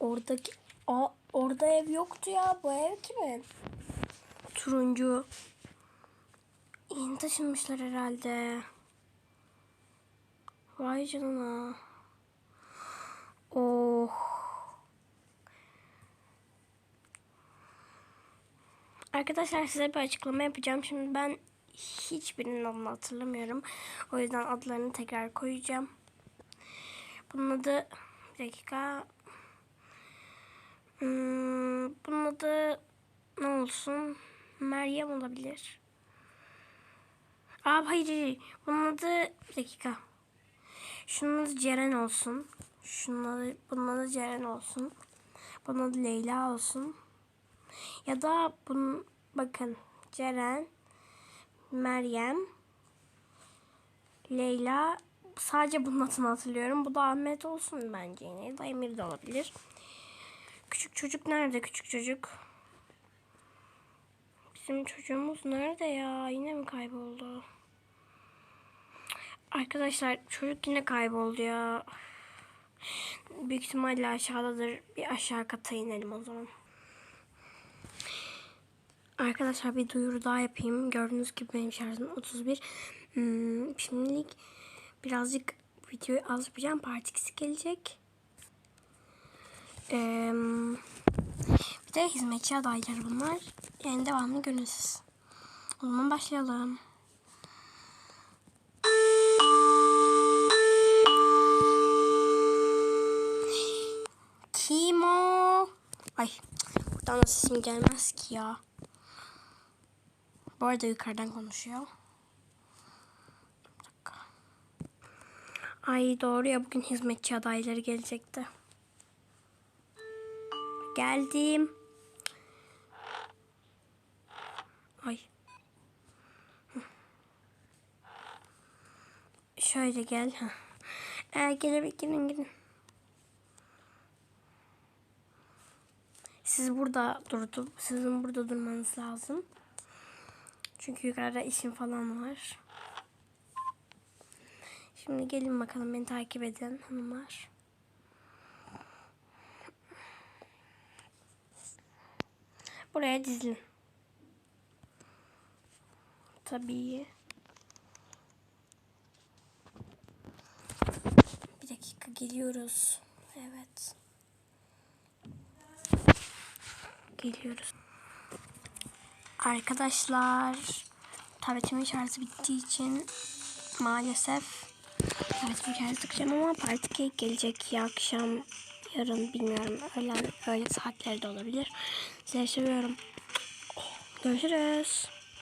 Oradaki Aa, orada ev yoktu ya. Bu ev kimin? Turuncu. Yeni taşınmışlar herhalde. Vay canına. Oh. Arkadaşlar size bir açıklama yapacağım. Şimdi ben hiçbirinin adını hatırlamıyorum. O yüzden adlarını tekrar koyacağım. Bunun adı bir dakika. Hmm, bunun adı ne olsun? Meryem olabilir. Aa hayır, hayır. Bunun adı bir dakika. Şunun adı Ceren olsun. Şunun adı, bunun adı Ceren olsun. Bunun adı Leyla olsun. Ya da bunun bakın Ceren, Meryem, Leyla sadece bunun adını hatırlıyorum. Bu da Ahmet olsun bence yine. Ya da Emir de olabilir. Küçük çocuk nerede küçük çocuk? Bizim çocuğumuz nerede ya? Yine mi kayboldu? Arkadaşlar çocuk yine kayboldu ya. Büyük ihtimalle aşağıdadır. Bir aşağı kata inelim o zaman. Arkadaşlar bir duyuru daha yapayım. Gördüğünüz gibi benim şarjım 31. Hmm, şimdilik birazcık videoyu az yapacağım. Part 2'si gelecek. Ee, bir de hizmetçi adayları bunlar. Yani devamlı gönülsüz. O zaman başlayalım. Kim o? Ay buradan da sesim gelmez ki ya. Bu arada yukarıdan konuşuyor. Ay doğru ya bugün hizmetçi adayları gelecekti. Geldim. Ay. Şöyle gel. Ee, gelebilir gidin gidin. Siz burada durdu. Sizin burada durmanız lazım. Çünkü yukarıda işim falan var. Şimdi gelin bakalım beni takip edin hanımlar. Buraya dizilin. Tabii. Bir dakika geliyoruz. Evet. Geliyoruz. Arkadaşlar tabletimin şarjı bittiği için maalesef tabletimin şarjı takacağım ama parti cake gelecek ya akşam yarın bilmiyorum öğlen öyle saatleri de olabilir. Sizi seviyorum. Görüşürüz.